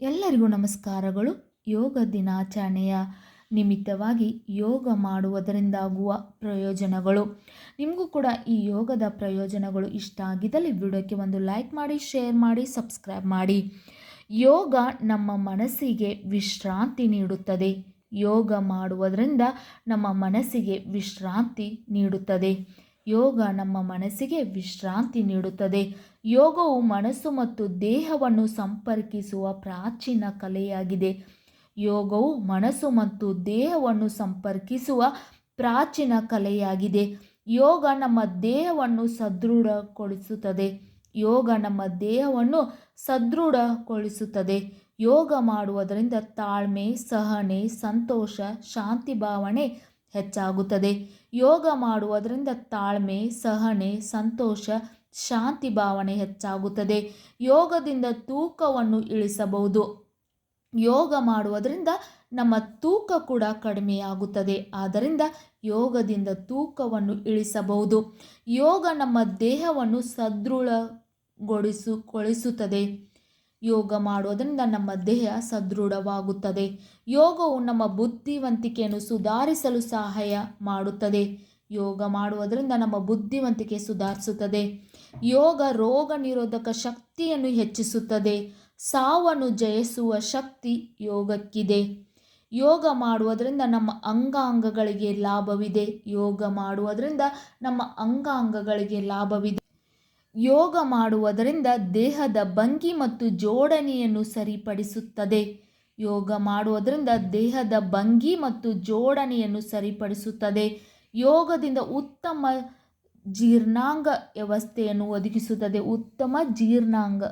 ಎಲ್ಲರಿಗೂ ನಮಸ್ಕಾರಗಳು. ಯೋಗ ದಿನಾಚರಣೆಯ ನಿಮಿತ್ತವಾಗಿ ಯೋಗ ಮಾಡುವುದರಿಂದಾಗುವ ಪ್ರಯೋಜನಗಳು. ನಿಮಗೂ ಕೂಡ ಈ ಯೋಗದ ಪ್ರಯೋಜನಗಳು ಇಷ್ಟ ಆಗಿದ್ದಲ್ಲಿ ವಿಡಿಯೋಕ್ಕೆ ಒಂದು ಲೈಕ್ ಮಾಡಿ, ಶೇರ್ ಮಾಡಿ, ಸಬ್ಸ್ಕ್ರೈಬ್ ಮಾಡಿ. ಯೋಗ ನಮ್ಮ ಮನಸ್ಸಿಗೆ ವಿಶ್ರಾಂತಿ ನೀಡುತ್ತದೆ. ಯೋಗ ಮಾಡುವುದರಿಂದ ನಮ್ಮ ಮನಸ್ಸಿಗೆ ವಿಶ್ರಾಂತಿ ನೀಡುತ್ತದೆ. ಯೋಗ ನಮ್ಮ ಮನಸ್ಸಿಗೆ ವಿಶ್ರಾಂತಿ ನೀಡುತ್ತದೆ. ಯೋಗವು ಮನಸ್ಸು ಮತ್ತು ದೇಹವನ್ನು ಸಂಪರ್ಕಿಸುವ ಪ್ರಾಚೀನ ಕಲೆಯಾಗಿದೆ. ಯೋಗವು ಮನಸ್ಸು ಮತ್ತು ದೇಹವನ್ನು ಸಂಪರ್ಕಿಸುವ ಪ್ರಾಚೀನ ಕಲೆಯಾಗಿದೆ. ಯೋಗ ನಮ್ಮ ದೇಹವನ್ನು ಸದೃಢಗೊಳಿಸುತ್ತದೆ. ಯೋಗ ನಮ್ಮ ದೇಹವನ್ನು ಸದೃಢಗೊಳಿಸುತ್ತದೆ. ಯೋಗ ಮಾಡುವುದರಿಂದ ತಾಳ್ಮೆ, ಸಹನೆ, ಸಂತೋಷ, ಶಾಂತಿ, ಭಾವನೆ ಹೆಚ್ಚಾಗುತ್ತದೆ. ಯೋಗ ಮಾಡುವುದರಿಂದ ತಾಳ್ಮೆ, ಸಹನೆ, ಸಂತೋಷ, ಶಾಂತಿ ಭಾವನೆ ಹೆಚ್ಚಾಗುತ್ತದೆ. ಯೋಗದಿಂದ ತೂಕವನ್ನು ಇಳಿಸಬಹುದು. ಯೋಗ ಮಾಡುವುದರಿಂದ ನಮ್ಮ ತೂಕ ಕೂಡ ಕಡಿಮೆಯಾಗುತ್ತದೆ. ಆದ್ದರಿಂದ ಯೋಗದಿಂದ ತೂಕವನ್ನು ಇಳಿಸಬಹುದು. ಯೋಗ ನಮ್ಮ ದೇಹವನ್ನು ಸದೃಢಗೊಳಿಸುಗೊಳಿಸುತ್ತದೆ ಯೋಗ ಮಾಡುವುದರಿಂದ ನಮ್ಮ ದೇಹ ಸದೃಢವಾಗುತ್ತದೆ. ಯೋಗವು ನಮ್ಮ ಬುದ್ಧಿವಂತಿಕೆಯನ್ನು ಸುಧಾರಿಸಲು ಸಹಾಯ ಮಾಡುತ್ತದೆ. ಯೋಗ ಮಾಡುವುದರಿಂದ ನಮ್ಮ ಬುದ್ಧಿವಂತಿಕೆ ಸುಧಾರಿಸುತ್ತದೆ. ಯೋಗ ರೋಗ ನಿರೋಧಕ ಶಕ್ತಿಯನ್ನು ಹೆಚ್ಚಿಸುತ್ತದೆ. ಸಾವನ್ನು ಜಯಿಸುವ ಶಕ್ತಿ ಯೋಗಕ್ಕಿದೆ. ಯೋಗ ಮಾಡುವುದರಿಂದ ನಮ್ಮ ಅಂಗಾಂಗಗಳಿಗೆ ಲಾಭವಿದೆ. ಯೋಗ ಮಾಡುವುದರಿಂದ ನಮ್ಮ ಅಂಗಾಂಗಗಳಿಗೆ ಲಾಭವಿದೆ. ಯೋಗ ಮಾಡುವುದರಿಂದ ದೇಹದ ಭಂಗಿ ಮತ್ತು ಜೋಡಣೆಯನ್ನು ಸರಿಪಡಿಸುತ್ತದೆ. ಯೋಗ ಮಾಡುವುದರಿಂದ ದೇಹದ ಭಂಗಿ ಮತ್ತು ಜೋಡಣೆಯನ್ನು ಸರಿಪಡಿಸುತ್ತದೆ. ಯೋಗದಿಂದ ಉತ್ತಮ ಜೀರ್ಣಾಂಗ ವ್ಯವಸ್ಥೆಯನ್ನು ಒದಗಿಸುತ್ತದೆ. ಉತ್ತಮ ಜೀರ್ಣಾಂಗ.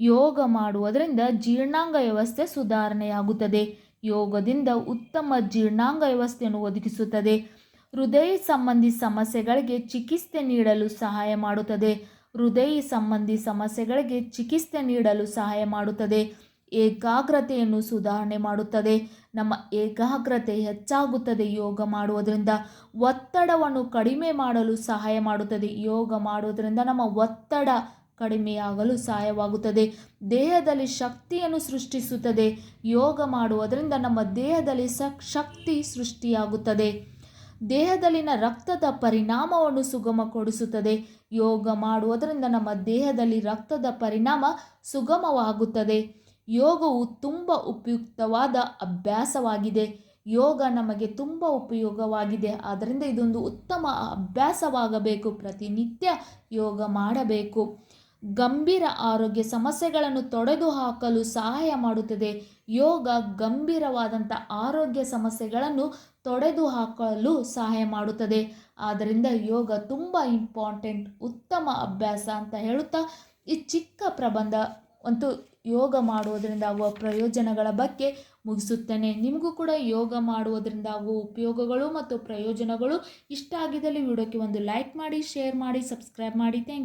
ಯೋಗ ಮಾಡುವುದರಿಂದ ಜೀರ್ಣಾಂಗ ವ್ಯವಸ್ಥೆ ಸುಧಾರಣೆಯಾಗುತ್ತದೆ. ಯೋಗದಿಂದ ಉತ್ತಮ ಜೀರ್ಣಾಂಗ ವ್ಯವಸ್ಥೆಯನ್ನು ಒದಗಿಸುತ್ತದೆ. ಹೃದಯ ಸಂಬಂಧಿ ಸಮಸ್ಯೆಗಳಿಗೆ ಚಿಕಿತ್ಸೆ ನೀಡಲು ಸಹಾಯ ಮಾಡುತ್ತದೆ. ಹೃದಯ ಸಂಬಂಧಿ ಸಮಸ್ಯೆಗಳಿಗೆ ಚಿಕಿತ್ಸೆ ನೀಡಲು ಸಹಾಯ ಮಾಡುತ್ತದೆ. ಏಕಾಗ್ರತೆಯನ್ನು ಸುಧಾರಣೆ ಮಾಡುತ್ತದೆ. ನಮ್ಮ ಏಕಾಗ್ರತೆ ಹೆಚ್ಚಾಗುತ್ತದೆ ಯೋಗ ಮಾಡುವುದರಿಂದ. ಒತ್ತಡವನ್ನು ಕಡಿಮೆ ಮಾಡಲು ಸಹಾಯ ಮಾಡುತ್ತದೆ. ಯೋಗ ಮಾಡುವುದರಿಂದ ನಮ್ಮ ಒತ್ತಡ ಕಡಿಮೆಯಾಗಲು ಸಹಾಯವಾಗುತ್ತದೆ. ದೇಹದಲ್ಲಿ ಶಕ್ತಿಯನ್ನು ಸೃಷ್ಟಿಸುತ್ತದೆ. ಯೋಗ ಮಾಡುವುದರಿಂದ ನಮ್ಮ ದೇಹದಲ್ಲಿ ಶಕ್ತಿ ಸೃಷ್ಟಿಯಾಗುತ್ತದೆ. ದೇಹದಲ್ಲಿನ ರಕ್ತದ ಪರಿಣಾಮವನ್ನು ಸುಗಮಗೊಳಿಸುತ್ತದೆ ಯೋಗ ಮಾಡುವುದರಿಂದ ನಮ್ಮ ದೇಹದಲ್ಲಿ ರಕ್ತದ ಪರಿಣಾಮ ಸುಗಮವಾಗುತ್ತದೆ. ಯೋಗವು ತುಂಬ ಉಪಯುಕ್ತವಾದ ಅಭ್ಯಾಸವಾಗಿದೆ. ಯೋಗ ನಮಗೆ ತುಂಬ ಉಪಯೋಗವಾಗಿದೆ. ಆದ್ದರಿಂದ ಇದೊಂದು ಉತ್ತಮ ಅಭ್ಯಾಸವಾಗಬೇಕು. ಪ್ರತಿನಿತ್ಯ ಯೋಗ ಮಾಡಬೇಕು. ಗಂಭೀರ ಆರೋಗ್ಯ ಸಮಸ್ಯೆಗಳನ್ನು ತೊಡೆದು ಹಾಕಲು ಸಹಾಯ ಮಾಡುತ್ತದೆ. ಯೋಗ ಗಂಭೀರವಾದಂಥ ಆರೋಗ್ಯ ಸಮಸ್ಯೆಗಳನ್ನು ತೊಡೆದು ಹಾಕಲು ಸಹಾಯ ಮಾಡುತ್ತದೆ. ಆದ್ದರಿಂದ ಯೋಗ ತುಂಬ ಇಂಪಾರ್ಟೆಂಟ್, ಉತ್ತಮ ಅಭ್ಯಾಸ ಅಂತ ಹೇಳುತ್ತಾ, ಈ ಚಿಕ್ಕ ಪ್ರಬಂಧ ಅಂತೂ ಯೋಗ ಮಾಡುವುದರಿಂದ ಆಗುವ ಪ್ರಯೋಜನಗಳ ಬಗ್ಗೆ ಮುಗಿಸುತ್ತೇನೆ. ನಿಮಗೂ ಕೂಡ ಯೋಗ ಮಾಡುವುದರಿಂದ ಆಗುವ ಉಪಯೋಗಗಳು ಮತ್ತು ಪ್ರಯೋಜನಗಳು ಇಷ್ಟ ಆಗಿದ್ದಲ್ಲಿ ವಿಡಿಯೋಕ್ಕೆ ಒಂದು ಲೈಕ್ ಮಾಡಿ, ಶೇರ್ ಮಾಡಿ, ಸಬ್ಸ್ಕ್ರೈಬ್ ಮಾಡಿ. Thank you.